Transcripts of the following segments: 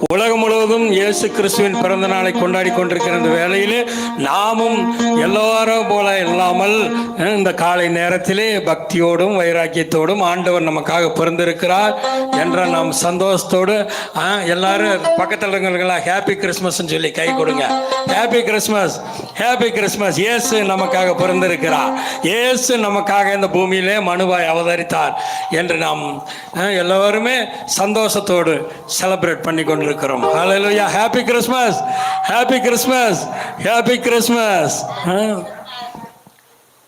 உலகம் முழுவதும் இயேசு கிறிஸ்துவின் பிறந்த நாளை கொண்டாடி கொண்டிருக்கிற இந்த வேளையிலே நாமும் எல்லாரும் போல இல்லாமல் இந்த காலை நேரத்திலே பக்தியோடும் வைராக்கியத்தோடும் ஆண்டவர் நமக்காக பிறந்திருக்கிறார் என்ற நாம் சந்தோஷத்தோடு எல்லாரும் பக்கத்தில் இருக்கிறவங்களா ஹாப்பி கிறிஸ்மஸ்ன்னு சொல்லி கை கொடுங்க. ஹாப்பி கிறிஸ்மஸ் ஹாப்பி கிறிஸ்மஸ் இயேசு நமக்காக பிறந்திருக்கிறார். இயேசு நமக்காக இந்த பூமியிலே மனுவாய் அவதரித்தார் என்று நாம் எல்லோருமே சந்தோஷத்தோடு செலிப்ரேட் பண்ணி கொண்டிருக்கிறோம். ஹalleluya happy Christmas happy Christmas happy Christmas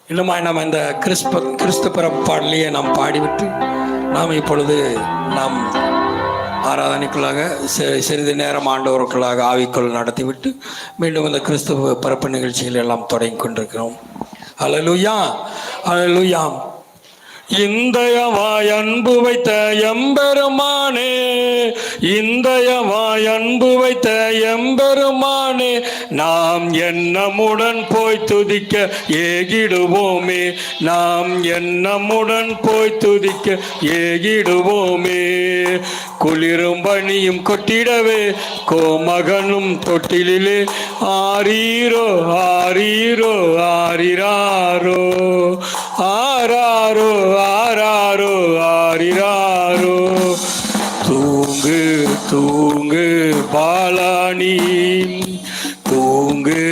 இல்லைம்மா நம்ம இந்த கிறிஸ்ப கிறிஸ்து பிறப்பாடலையே நாம் பாடிவிட்டு நாம் இப்பொழுது நாம் ஆராதனைக்குள்ளாக சிறிது நேரம் ஆண்டவருக்குள்ளாக ஆவிக்குள் நடத்திவிட்டு மீண்டும் இந்த கிறிஸ்துவ பிறப்பு நிகழ்ச்சிகள் எல்லாம் தொடங்கி கொண்டிருக்கிறோம். ஹalleluya ஹalleluya இந்தயவாய் அன்பு வைத்த எம்பெருமானே இந்தயவாய் அன்பு வைத்த எம்பெருமானே நாம் எண்ணமுடன் போய் துதிக்க ஏகிடுவோமே நாம் எண்ணமுடன் போய் துதிக்க ஏகிடுவோமே. குளிரும் பணியும் கொட்டிடவே கோமகனும் தொட்டிலே ஆரீரோ ஆரீரோ ஆரிராரோ ஆராரோ தூங்கு பாலானி தூங்கு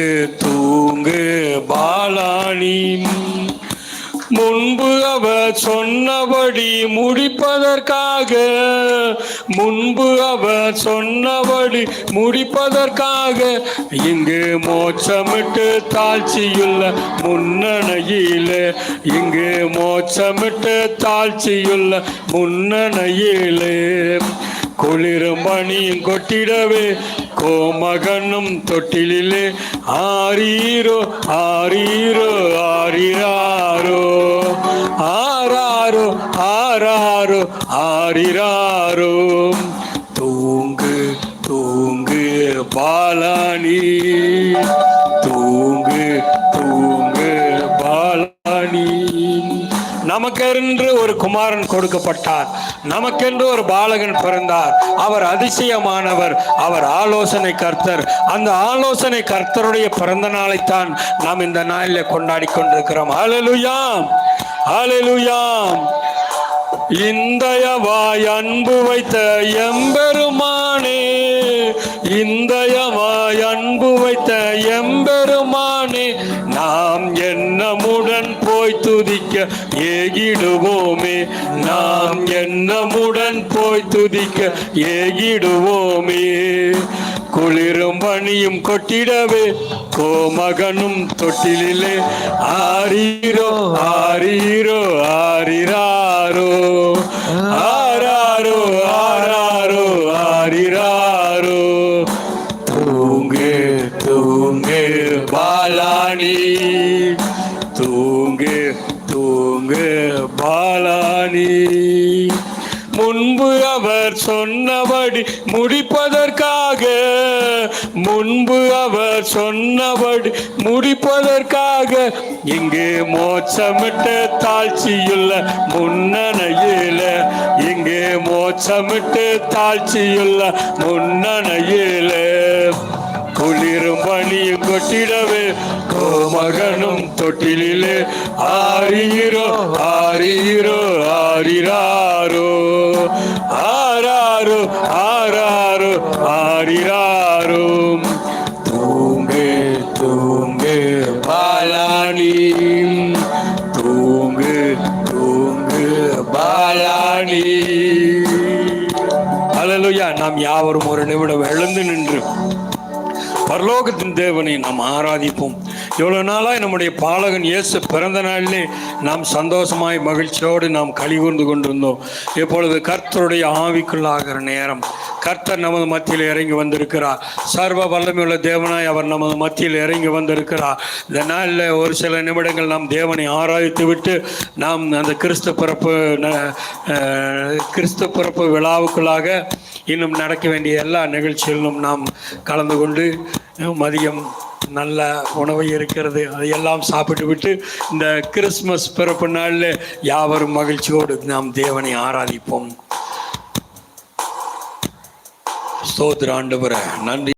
தூங்கு பாலானி முன்பு அவர் சொன்னபடி முடிப்பதற்காக முன்பு அவர் சொன்னபடி முடிப்பதற்காக இங்கு மோட்சமிட்டு தாழ்ச்சியுள்ள முன்னணையில் இங்கு மோட்சமிட்டு தாழ்ச்சியுள்ள முன்னணையிலே. குளிரும் பணியும் கொட்டிடவே கோமகனும் தொட்டிலே ஆரீரோ ஆரீரோ ஆரிராரோ ஆராரோ ஆராரோ ஆரிராரோ. தூங்கு தூங்கு பாலானி. நமக்கென்று ஒரு குமாரன் கொடுக்கப்பட்டார். நமக்கென்று ஒரு பாலகன் பிறந்தார். அவர் அதிசயமானவர். அவர் ஆலோசனை கர்த்தர். அந்த ஆலோசனை கர்த்தருடைய பிறந்த நாளைத்தான் நாம் இந்த நாளில் கொண்டாடி கொண்டிருக்கிறோம். அலலுயாம் அலலுயாம் இந்தயவாய் அன்பு வைத்த எம்பெருமானே இந்தயவாய் அன்பு வைத்த எம்பெருமானே நாம் என்னமோ போய் துதிக்க ஏகிடுவோமே நாம் எண்ணமுடன் போய் துதிக்க ஏகிடுவோமே. குளிரும் பணியும் கொட்டிடவே கோமகனும் தொட்டிலே ஆரீரோ ஆரீரோ ஆரிராரோ. ஆராரோ ஆராரோ ஆரிராரோ. தூங்கு தூங்கு பாலானி. அவர் சொன்னபடி முடிப்பதற்காக முன்பு அவர் சொன்னபடி முடிப்பதற்காக இங்கு மோட்சமிட்ட தாழ்ச்சியுள்ள முன்னணையில இங்கு மோட்சமிட்டு தாழ்ச்சியுள்ள முன்னணையில. குளிரும் பணியும் கொட்டிடவே கோமகனும் தொட்டிலே ஆரீரோ ஆரீரோ ஆரிராரோ ஆராரோ ஆராரோ ஆரிராரோ தூங்கு தூங்கு பாலானி. தூங்கு தூங்கு பாலானி. அல்லேலூயா நாம் யாவரும் ஒரு நிமிடம் எழுந்து நின்று பரலோகத்தின் தேவனை நாம் ஆராதிப்போம். இவ்வளோ நாளாக நம்முடைய பாலகன் இயேசு பிறந்த நாளிலே நாம் சந்தோஷமாய் மகிழ்ச்சியோடு நாம் கழிவுர்ந்து கொண்டிருந்தோம். இப்பொழுது கர்த்தருடைய ஆவிக்குள்ளாகிற நேரம். கர்த்தர் நமது மத்தியில் இறங்கி வந்திருக்கிறார். சர்வ வல்லமையுள்ள தேவனாய் அவர் நமது மத்தியில் இறங்கி வந்திருக்கிறார். இந்த நாளில் ஒரு சில நிமிடங்கள் நாம் தேவனை ஆராதித்து விட்டு நாம் அந்த கிறிஸ்து பிறப்பு ந- கிறிஸ்து பிறப்பு விழாவுக்குள்ளாக இன்னும் நடக்க வேண்டிய எல்லா நிகழ்ச்சிகளிலும் நாம் கலந்து கொண்டு மதியம் நல்ல உணவு இருக்கிறது அதையெல்லாம் சாப்பிட்டு விட்டு இந்த கிறிஸ்மஸ் பிறப்பு நாளில் யாவரும் மகிழ்ச்சியோடு நாம் தேவனை ஆராதிப்போம். ஸ்தோத்திர நன்றி.